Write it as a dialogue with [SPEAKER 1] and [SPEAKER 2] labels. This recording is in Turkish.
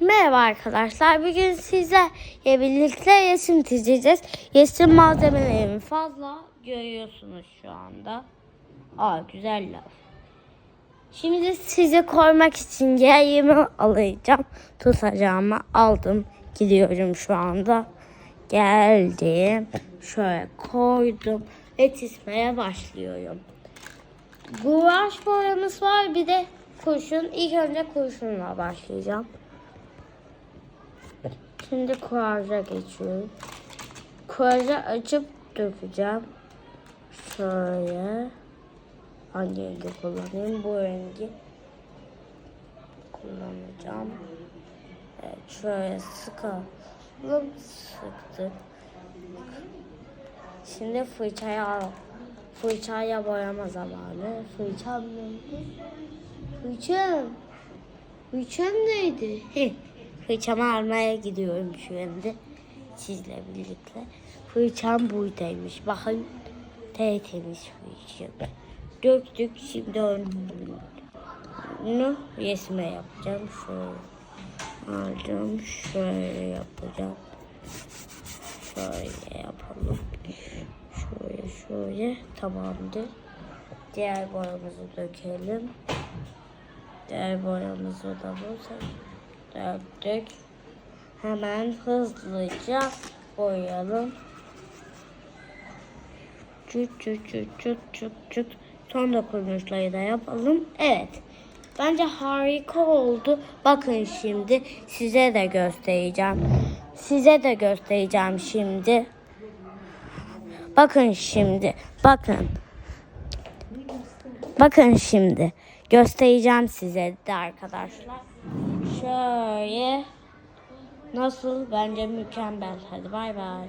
[SPEAKER 1] Merhaba arkadaşlar. Bugün sizlerle birlikte resim çizeceğiz. Resim malzemelerimi fazla görüyorsunuz şu anda. Aa güzeller. Şimdi size koymak için yerimi alacağım. Tutacağımı aldım. Gidiyorum şu anda. Geldim. Şöyle koydum ve çizmeye başlıyorum. Guaj boyamız var bir de kurşun. İlk önce kurşunla başlayacağım. Şimdi kuarja geçiyorum. Kuarja açıp dökeceğim. Şöyle. Hangi rengi kullanayım? Bu rengi kullanacağım. Evet, şöyle sıkalım. Sıktık. Şimdi fırçaya al. Fırçaya boyama zamanı. Fırçam neydi? Fırçam. Fırçam neydi? Heh, Fırçamı almaya gidiyorum şu anda. Sizle birlikte. Fırçam buradaymış. Bakın tertemiz fırçam. Döktük şimdi onu resme yapacağım. Şöyle alacağım. Şöyle yapacağım. Şöyle yapalım. Şöyle şöyle tamamdır. Diğer boyamızı dökelim. Diğer boyamızı da bu döktük. Hemen hızlıca boyayalım. Çut çut çut çut çut çut. Son dokunuşları da yapalım. Evet. Bence harika oldu. Bakın şimdi size de göstereceğim. Size de göstereceğim şimdi. Bakın şimdi. Bakın. Bakın şimdi. Göstereceğim size de arkadaşlar. Şöyle. Nasıl? Bence mükemmel. Hadi bay bay.